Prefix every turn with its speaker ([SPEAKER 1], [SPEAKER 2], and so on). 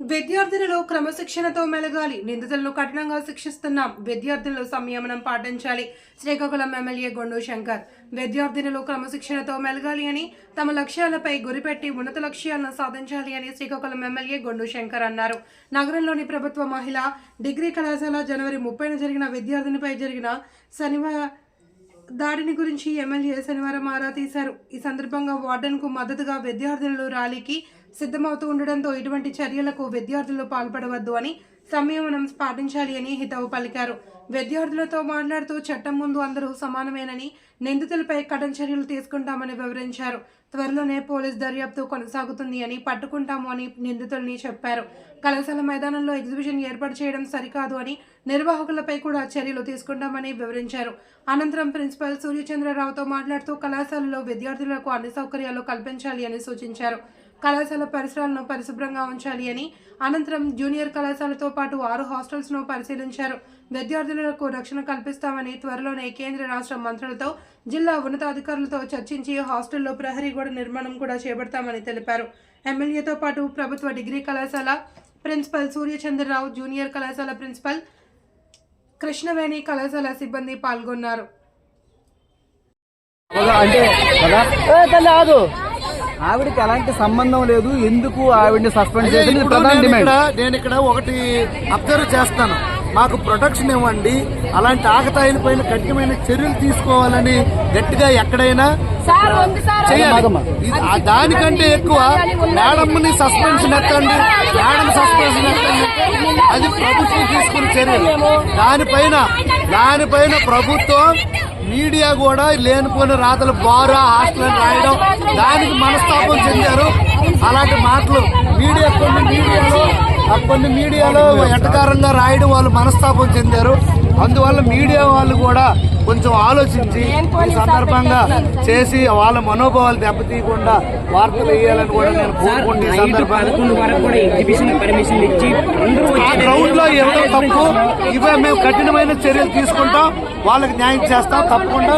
[SPEAKER 1] విద్యార్థులలో క్రమశిక్షణతో మెలగాలి. నిందితులను కఠినంగా శిక్షిస్తున్నాం. విద్యార్థులు సంయమనం పాటించాలి. శ్రీకాకుళం ఎమ్మెల్యే గొండు శంకర్ విద్యార్థినులు క్రమశిక్షణతో మెలగాలి అని తమ లక్ష్యాలపై గురిపెట్టి ఉన్నత లక్ష్యాలను సాధించాలి అని శ్రీకాకుళం ఎమ్మెల్యే గొండు శంకర్ అన్నారు. నగరంలోని ప్రభుత్వ మహిళా డిగ్రీ కళాశాల జనవరి ముప్పైన జరిగిన విద్యార్థినిపై జరిగిన శనివారం దాడిని గురించి ఎమ్మెల్యే శనివారం ఆరా తీశారు. ఈ సందర్భంగా వార్డెన్కు మద్దతుగా విద్యార్థినులు ర్యాలీకి సిద్ధమవుతూ ఉండడంతో ఇటువంటి చర్యలకు విద్యార్థులు పాల్పడవద్దు అని సంయమనం పాటించాలి అని హితవు పలికారు. విద్యార్థులతో మాట్లాడుతూ చట్టం ముందు అందరూ సమానమేనని నిందితులపై కఠిన చర్యలు తీసుకుంటామని వివరించారు. త్వరలోనే పోలీస్ దర్యాప్తు కొనసాగుతుంది అని పట్టుకుంటాము అని నిందితుల్ని చెప్పారు. కళాశాల మైదానంలో ఎగ్జిబిషన్ ఏర్పాటు చేయడం సరికాదు అని నిర్వాహకులపై కూడా చర్యలు తీసుకుంటామని వివరించారు. అనంతరం ప్రిన్సిపల్ సూర్యచంద్రరావుతో మాట్లాడుతూ కళాశాలలో విద్యార్థులకు అన్ని సౌకర్యాలు కల్పించాలి అని సూచించారు. కళాశాల పరిసరాలను పరిశుభ్రంగా ఉంచాలి అని అనంతరం జూనియర్ కళాశాలతో పాటు ఆరు హాస్టల్స్ను పరిశీలించారు. విద్యార్థులకు రక్షణ కల్పిస్తామని త్వరలోనే కేంద్ర రాష్ట్ర మంత్రులతో జిల్లా ఉన్నతాధికారులతో చర్చించి హాస్టల్లో ప్రహరీ గోడ నిర్మాణం కూడా చేపడతామని తెలిపారు. ఎమ్మెల్యేతో పాటు ప్రభుత్వ డిగ్రీ కళాశాల ప్రిన్సిపల్ సూర్యచంద్రరావు జూనియర్ కళాశాల ప్రిన్సిపల్ కృష్ణవేణి కళాశాల సిబ్బంది పాల్గొన్నారు.
[SPEAKER 2] ఆవిడకి ఎలాంటి సంబంధం లేదు ఎందుకు ఆవిడని సస్పెండ్
[SPEAKER 3] అదే
[SPEAKER 2] చేసి
[SPEAKER 3] ఇప్పుడు
[SPEAKER 2] ప్రధాన
[SPEAKER 3] నేను
[SPEAKER 2] డిమాండ్
[SPEAKER 3] ఇక్కడ నేను ఇక్కడ ఒకటి అబ్జర్వ్ చేస్తాను మాకు ప్రొటెక్షన్ ఇవ్వండి అలాంటి ఆకతాయిల పైన కఠినమైన చర్యలు తీసుకోవాలని గట్టిగా ఎక్కడైనా చేయాలి దానికంటే ఎక్కువ మేడంని సస్పెన్షన్ ఎత్తండి మేడం సస్పెన్షన్ ఎత్తండి అది ప్రభుత్వం తీసుకున్న చర్యలు దానిపైన దానిపైన ప్రభుత్వం మీడియా కూడా లేనిపోయిన రాతలు బారా హాస్టల్ రాయడం దానికి మనస్తాపం చెందారు. అలాంటి మాటలు మీడియా కొన్ని మీడియాలో కొన్ని మీడియాలో ఎటకారంగా రాయడం వాళ్ళు మనస్తాపం చెందారు. అందువల్ల మీడియా వాళ్ళు కూడా కొంచెం ఆలోచించి ఈ సందర్భంగా చేసి వాళ్ళ మనోభావాలు దెబ్బతీయకుండా వార్తలు వేయాలని కూడా నేను కోరుకుంటే ఆ గ్రౌండ్లో ఇవ్వడం తప్పు ఇవే మేము కఠినమైన చర్యలు తీసుకుంటాం వాళ్ళకి న్యాయం చేస్తాం తప్పకుండా